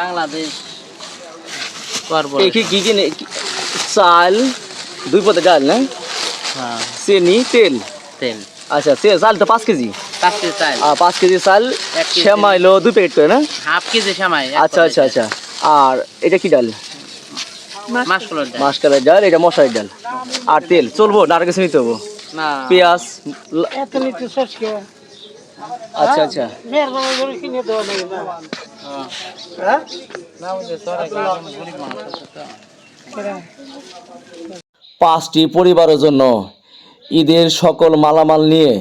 বাংলাদেশ। কি কি কিনে চাল দুই পথে ডাল না? হ্যাঁ। চিনি তেল? তেল। আচ্ছা তেল চাল তো পাঁচ কেজি? পাঁচ কেজি চাল। আর পাঁচ কেজি চাল শ্যামা এলো দুই প্যাকেট করে না? হাফ কেজি সামাই আচ্ছা আচ্ছা আচ্ছা। আর এটা কি ডাল? মাসকলোর ডাল। এটা মশারির ডাল। আর তেল? চলবো না আর কিছু নিতে হব? পেঁয়াজ আচ্ছা আচ্ছা। পাঁচটি পরিবারের জন্য ঈদের সকল মালামাল নিয়ে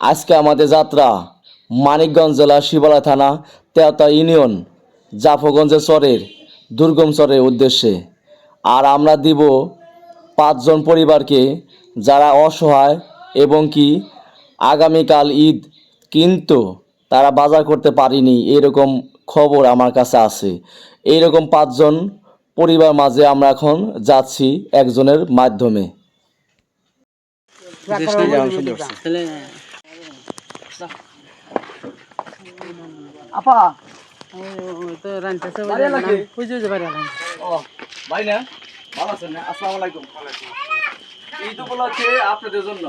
আজকে আমাদের যাত্রা মানিকগঞ্জ জেলা শিবালা থানা তেওতা ইউনিয়ন, জাফরগঞ্জের চরের দুর্গম চরের উদ্দেশ্যে। আর আমরা দিব পাঁচজন পরিবারকে যারা অসহায় এবং কি আগামীকাল ঈদ কিন্তু তারা বাজার করতে পারিনি এরকম খবর আমার কাছে আছে। এইরকম পাঁচজন পরিবার মাঝে আমরা এখন যাচ্ছি একজনের মাধ্যমে। আপা তো রান্তাছে বাড়ি যে বাড়ি ও ভাই না ভালো আছেন আসসালামু আলাইকুম। ঈদ উপলক্ষে আপনাদের জন্য।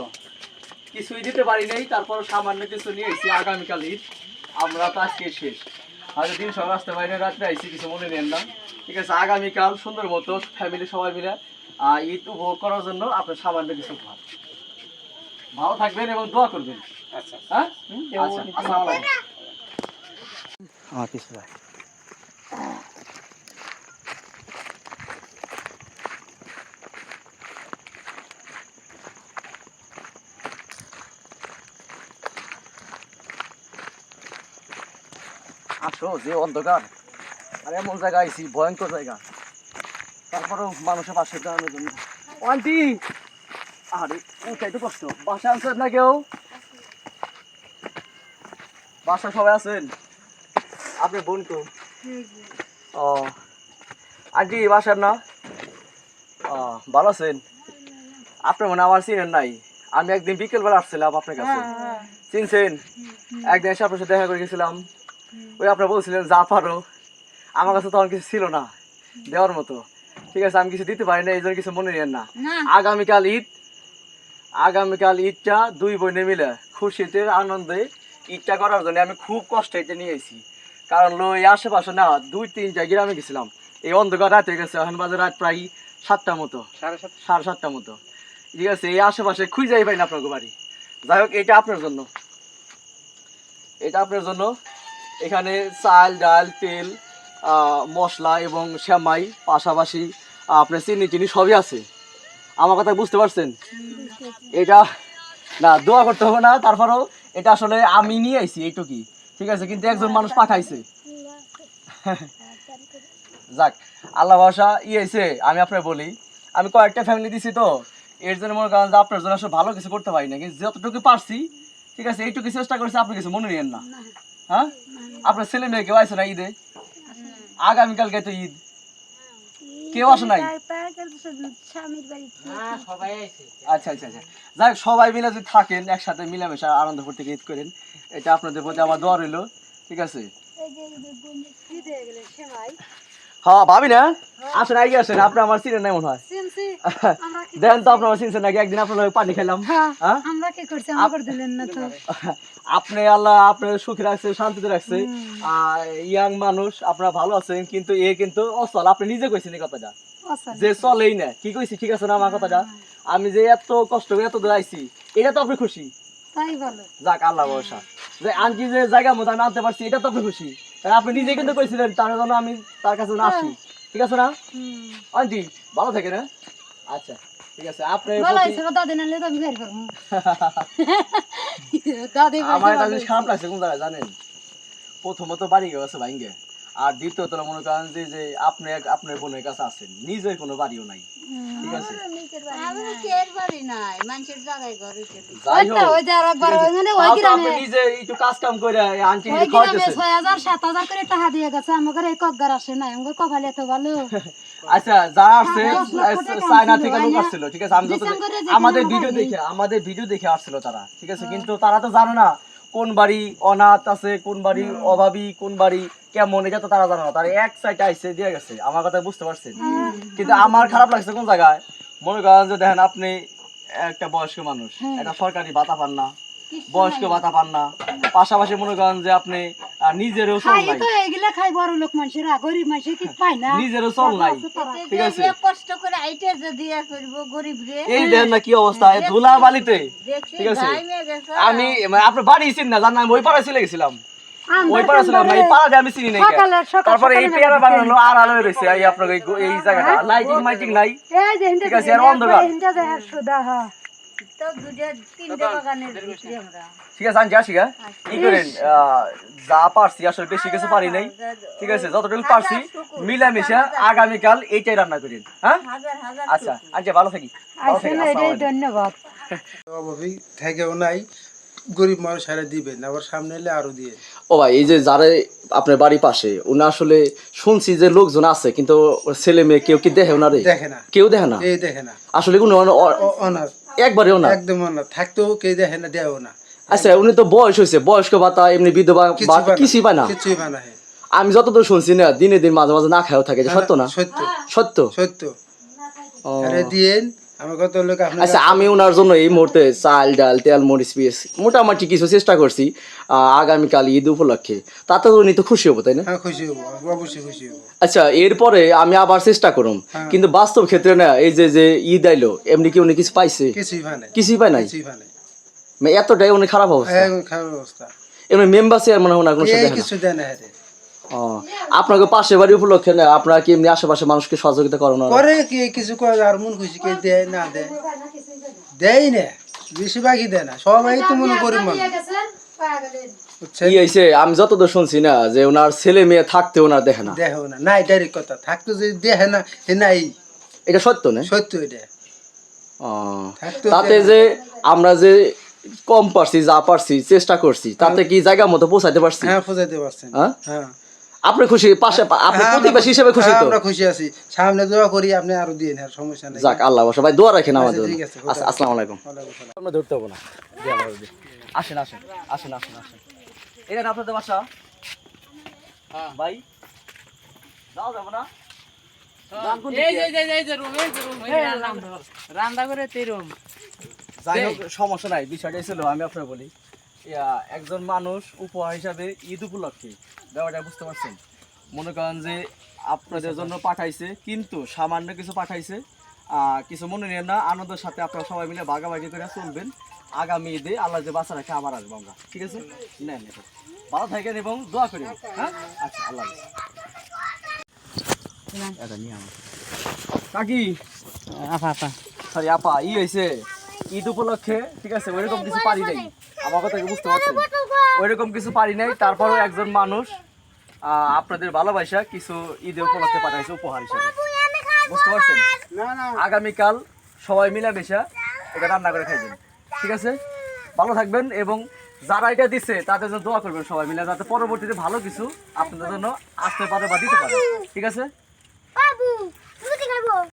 কিছুই দিতে পারি নাই তারপর সামান্য কিছু নিয়ে এসেছি আগামীকাল ঈদ আমরা তো আজকে শেষ। হয়তো দিন সকাল আসতে পারি না রাত্রে আইসি কিছু মনে নেন না। ঠিক আছে আগামীকাল সুন্দর মতো ফ্যামিলি সবাই মিলে ঈদ উপভোগ করার জন্য আপনার সামান্য কিছু ভালো ভালো থাকবেন এবং দোয়া করবেন। আচ্ছা হ্যাঁ? আচ্ছা আসসালামু আলাইকুম। আমার কিছু আসো যে অন্ধকার। আর এমন জায়গা আইছি ভয়ঙ্কর জায়গা। তারপরেও মানুষের পাশে দাঁড়ানোর জন্য। আন্টি! আরে উঠাই তো কষ্ট? বাসা আনছেন না কেউ? বাসা সবাই আছেন? আপনার বোন তো ও। আন্টি বাসার না? ও ভালো আছেন? আপনার মনে আমার চিনেন নাই। আমি একদিন বিকেলবেলা আসছিলাম আপনার কাছে। চিনছেন? একদিন এসে আপনার সাথে দেখা করে গেছিলাম। ওই আপনার বলছিলেন যা পারো আমার কাছে তখন কিছু ছিল না দেওয়ার মতো। ঠিক আছে আমি কিছু দিতে পারি না এই জন্য কিছু মনে নেন না। আগামীকাল ঈদ আগামীকাল ঈদটা দুই বোনে মিলে খুশিতে আনন্দে ঈদটা করার জন্য আমি খুব কষ্ট এটা নিয়ে এসেছি। কারণ লো এই আশেপাশে না দুই তিনটা গ্রামে গেছিলাম। এই অন্ধকার রাতে গেছে এখন বাজে রাত প্রায় সাতটা মতো। সাড়ে সাত সাড়ে সাতটার মতো। ঠিক আছে এই আশেপাশে খুঁজেই পাই না আপনার বাড়ি। যাই হোক এটা আপনার জন্য। এটা আপনার জন্য। এখানে চাল, ডাল, তেল মশলা এবং শ্যামাই পাশাপাশি আপনার চিনি চিনি সবই আছে। আমার কথা বুঝতে পারছেন? এটা, না, দোয়া করতে হবে না, তারপরেও এটা আসলে আমি নিয়ে আইছি এইটুকুই। ঠিক আছে? কিন্তু একজন মানুষ পাঠাইছে। যাক, আল্লাহ ভাষা ইয়েছে আমি আপনার বলি। আমি কয়েকটা ফ্যামিলি দিছি তো। এর জন্য মনে করেন যে আপনার জন্য আসলে ভালো কিছু করতে পারি না কিন্তু যতটুকু পারছি, ঠিক আছে, এইটুকু চেষ্টা করেছি, আপনি কিছু মনে নিয়েন না। হ্যাঁ? আপনার ছেলে মেয়ে কেউ আসে না ঈদে? আগামীকালকে তো ঈদ। কেউ আসে নাই? হ্যাঁ সবাই আইছে আচ্ছা আচ্ছা আচ্ছা। যাই হোক, সবাই মিলে যদি থাকেন একসাথে মিলামেশা আনন্দ করতে ঈদ করেন এটা আপনাদের প্রতি আমার দোয়া রইল। ঠিক আছে? হ্যাঁ ভাবি না? আসেন আগে আসেন আপনি আমার চিনেন মনে হয়। দেখেন তো আপনার চিনছেন নাকি একদিন আপনার পানি খেলাম। হ্যাঁ আমরা কি করছি? আমার দিলেন না তো। আপনি আল্লাহ আপনার সুখে রাখছে শান্তিতে রাখছে। আর ইয়াং মানুষ আপনারা ভালো আছেন কিন্তু এ কিন্তু অচল। আপনি নিজে কইছেন এই কথাটা। যে চলেই না। কি কইছি? ঠিক আছে না আমার কথাটা? আমি যে এত কষ্ট করে এত দূর আইছি এটা তো আপনি খুশি? তাই যাক আল্লাহ ভরসা। যে আনকি যে জায়গা মতো আমি আনতে পারছি এটা তো আপনি খুশি? আপনি নিজে কিন্তু কইছিলেন তার জন্য আমি তার কাছে না আসি। ঠিক আছে না? আন্টি ভালো থাকে না আচ্ছা ঠিক আছে। আপনি ভালো আছে দাদি বের করব দাদি আমার কাছে জিনিস খারাপ লাগছে কোন জানেন? প্রথমত বাড়ি গেছে ভাইঙ্গে আর দ্বিতীয়ত মনে করেন যে যে আপনি এক- আপনার বোনের কাছে আছেন নিজের কোনো বাড়িও নাই। ঠিক আছে? যে মানে নিজে একটু কাজ কাম করে আন্টি ওই গ্রামে খাওয়াইতেছেন। ছয় হাজার সাত হাজার করে টাকা দিয়ে গেছে আমাকে এই কগ্গার আসে না আমাকে কপালে এত ভালো। আচ্ছা আসছে দশ চায়না থেকে লোক আসছিল ঠিক আছে? আমাদের ভিডিও দেখে আমাদের ভিডিও দেখে আসছিল তারা ঠিক আছে? কিন্তু তারা তো জানে না কোন বাড়ি অনাথ আছে কোন বাড়ি অভাবী কোন বাড়ি কেমন এটা তো তারা জানে না। তারা এক সাইডে আইসে দিয়ে গেছে। আমার কথা বুঝতে পারছেন? কিন্তু আমার খারাপ লাগছে কোন জায়গায়? মনে করেন যে দেখেন আপনি একটা বয়স্ক মানুষ। একটা সরকারি ভাতা পান না। বয়স্ক ভাতা পান না। পাশাপাশি মনে করেন যে আপনি নিজেরও চল নাই। তো এইগুলা খাই বড় লোক মানুষেরা গরিব মানুষের কি পায় না? নিজেরও চল নাই। ঠিক আছে? কষ্ট করে আইটে যদি ইয়া করব গরিব রে। এই দেখেন না কি অবস্থা এই ধুলা বালিতে ঠিক আছে? আমি মানে আপনার বাড়ি চিনি না জানেন আমি ওই পাড়ায় চলে গেছিলাম। ওই পাড়া ছিলাম এই পাড়া আমি চিনি নাই। তারপরে এই পেয়ারা হলো আর আলো রয়েছে এই আপনার এই জায়গাটা। লাইটিং মাইটিং নাই। এই ঠিক আছে, আর অন্ধকার। হিন্দে যে আর সুদা হ্যাঁ তো দুটা তিনটে বাগানের ভিতরে আমরা। ঠিক আছে আমি আসি কি করেন? যা পারছি আসলে বেশি কিছু পারি নাই। ঠিক আছে যতটুকু পারছি মিলামিশা আগামীকাল এইটাই রান্না করেন হ্যাঁ? হাজার হাজার আচ্ছা আচ্ছা ভালো থাকি। ভালো থাকি আসলে আসসালামু এটাই আলাইকুম। ধন্যবাদ। থেকেও নাই গরিব মানুষ হারে দিবেন আবার সামনে এলে আরও দিয়ে। ও ভাই এই যে যারা আপনার বাড়ির পাশে উনি আসলে শুনছি যে লোকজন আছে কিন্তু ছেলে মেয়ে কেউ কি দেখে ওনারে? দেখে না। কেউ দেখে না? এই দেখে না। আসলে কোনো অন- অ- ও- অনাথ একবারেও না? একদম না থাকতেও কে দেখে না দেও না। আচ্ছা উনি তো বয়স হয়েছে বয়স্ক ভাতা এমনি বিধবা বা কিছুই পায় না কিছুই পায় না? আমি যতদূর শুনছি না দিনে দিন মাঝে মাঝে না খাওয়া থাকে সত্য না সত্য। সত্য? সত্য। ও। আচ্ছা আমি ওনার জন্য এই মুহূর্তে চাল ডাল তেল মরিচ পিস মোটামুটি কিছু চেষ্টা করছি আগামীকাল ঈদ উপলক্ষে। তাতে উনি তো খুশি হব তাই না? হ্যাঁ খুশি হব অবশ্যই খুশি হব। আচ্ছা এরপরে আমি আবার চেষ্টা করুম। হ্যাঁ। কিন্তু বাস্তব ক্ষেত্রে না এই যে যে ঈদ আইলো এমনি কি উনি কিছু পাইছে? কিছুই পায় না নাই? না মানে এতটাই উনি খারাপ অবস্থা? খারাপ অবস্থা। এমনি মেম্বার চেয়ার মনে হয় ওনার কোনো কিছু দেয় না ও আপনাকে পাশে বাড়ি উপলক্ষে না আপনারা কি এমনি আশেপাশে মানুষকে সহযোগিতা করেন না? করে কি কিছু করে আর মন খুশি কে দেয় না দেয়? দেয় না বেশিরভাগই দেয় না সবাই তো মনে মানুষ হয়েছে? আমি যতদূর শুনছি না যে ওনার ছেলে মেয়ে থাকতে ওনার দেখে না। দেখো না নাই ডাইরেক্ট কথা। থাকতো যদি দেখে না নাই। এটা সত্য না? সত্য এটা। তাতে যে আমরা যে কম পারছি যা পারছি চেষ্টা করছি তাতে কি জায়গা মতো পৌঁছাতে পারছি? হ্যাঁ বুঝাইতে পারছি। হ্যাঁ? হ্যাঁ। আপনি খুশি? পাশে আপনি হ্যাঁ, প্রতিবেশী হিসেবে খুশি হ্যাঁ, তো? আমরা খুশি আছি। সামনে দোয়া করি আপনি আরও দিয়ে নেন সমস্যা নেই। যাক আল্লাহ বসা। ভাই দোয়া রাখেন আমাদের আচ্ছা। ঠিক আচ্ছা, আসসালামু আলাইকুম। আসসালাম। আমরা ধরতে হব না। জি, আমরা আসেন আসেন আসেন আসেন আসেন। এটা না আপনাদের বাসা। হ্যাঁ। ভাই যাও যাব না? রান্না করে যাই হোক সমস্যা নাই। বিষয়টা ছিল আমি আপনার বলি। একজন মানুষ উপহার হিসাবে ঈদ উপলক্ষে ব্যাপারটা বুঝতে পারছেন? মনে করেন যে আপনাদের জন্য পাঠাইছে কিন্তু সামান্য কিছু পাঠাইছে কিছু মনে নেন না আনন্দের সাথে আপনারা সবাই মিলে ভাগাভাগি করে চলবেন। আগামী ঈদে আল্লাহ যে বাচ্চা রাখে আবার আসব আমরা ঠিক আছে? নেন ভালো থাকেন এবং দোয়া করেন হ্যাঁ? আচ্ছা আল্লাহ হাফেজ। এটা নিয়ে আমার। কাকি? আপা আপা। সরি আপা ই হয়েছে ঈদ উপলক্ষে ঠিক আছে ওইরকম কিছু পারি নাই। আমার কথা কি বুঝতে পারছেন? ওইরকম কিছু পারি নাই তারপরেও একজন মানুষ আপনাদের ভালোবাসা কিছু ঈদে উপলক্ষে পাঠাইছে উপহার হিসেবে। বুঝতে পারছেন? আগামীকাল সবাই মিলামেশা এটা রান্না করে খাইবেন। ঠিক আছে? ভালো থাকবেন এবং যারা এটা দিচ্ছে তাদের জন্য দোয়া করবেন সবাই মিলে যাতে পরবর্তীতে ভালো কিছু আপনাদের জন্য আসতে পারে বা দিতে পারে। ঠিক আছে?